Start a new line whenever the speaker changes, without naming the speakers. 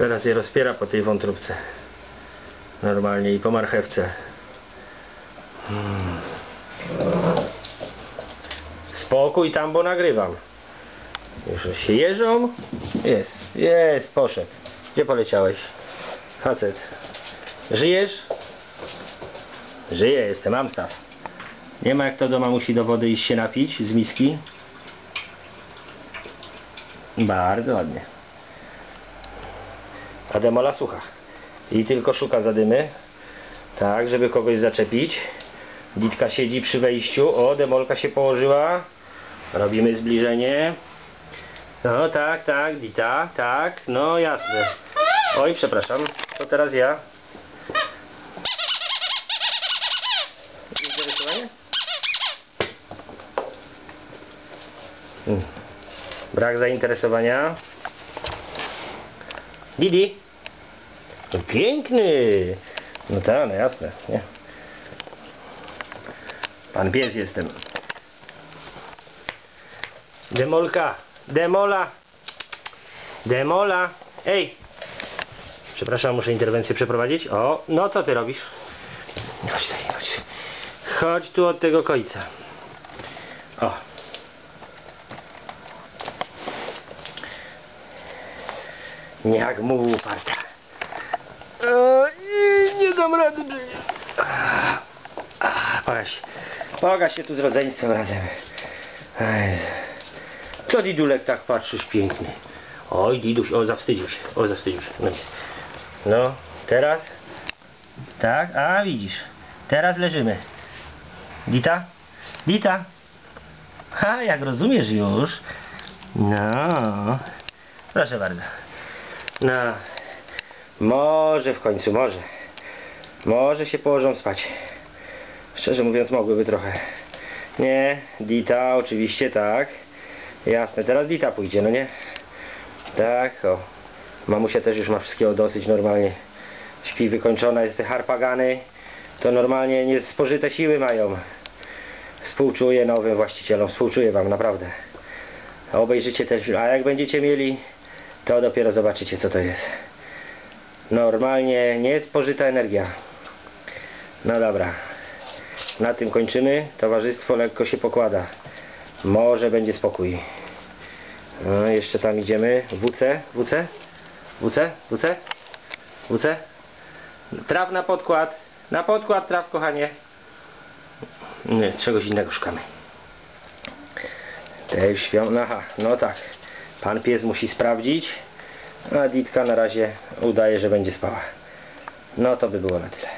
Teraz je rozpiera po tej wątróbce. Normalnie i po marchewce. Hmm. Spokój tam, bo nagrywam. Już się jeżą. Jest, jest, poszedł. Gdzie poleciałeś? Facet. Żyjesz? Żyję, jestem Amstaff. Nie ma jak to do mamusi do wody iść się napić z miski. Bardzo ładnie. A demola słucha. I tylko szuka zadymy. Tak, żeby kogoś zaczepić. Ditka siedzi przy wejściu. O, demolka się położyła. Robimy zbliżenie. No tak, tak, Dita, tak, no jasne. Oj, przepraszam, to teraz ja. Brak zainteresowania. Didi. To piękny. No tak, no jasne, nie? Pan pies jestem. Demolka, demola, demola, ej. Przepraszam, muszę interwencję przeprowadzić. O, no co ty robisz? Chodź tutaj, chodź. Chodź tu od tego końca. O. Jak mu uparta. O, nie, nie dam rady. Pokaż, pokaż się tu z rodzeństwem razem. Co Didulek tak patrzysz piękny? Oj, Diduś, o zawstydził się, o zawstydził się. No, no teraz? Tak, a widzisz. Teraz leżymy. Dita? Dita? Ha, jak rozumiesz już. No. Proszę bardzo. No. Może w końcu, może. Może się położą spać. Szczerze mówiąc, mogłyby trochę. Nie, Dita, oczywiście tak. Jasne, teraz Dita pójdzie, no nie? Tak, o. Mamusia też już ma wszystkiego dosyć normalnie. Śpi wykończona, jest te harpagany. To normalnie niespożyte siły mają. Współczuję nowym właścicielom, współczuję wam, naprawdę. Obejrzycie ten film, a jak będziecie mieli, to dopiero zobaczycie co to jest. Normalnie niespożyta energia. No dobra. Na tym kończymy. Towarzystwo lekko się pokłada. Może będzie spokój. No, jeszcze tam idziemy. WC? WC? WC? WC? WC? Traf na podkład. Na podkład traf, kochanie. Nie, czegoś innego szukamy. Te świąt... Aha, no tak. Pan pies musi sprawdzić. A Ditka na razie udaje, że będzie spała. No to by było na tyle.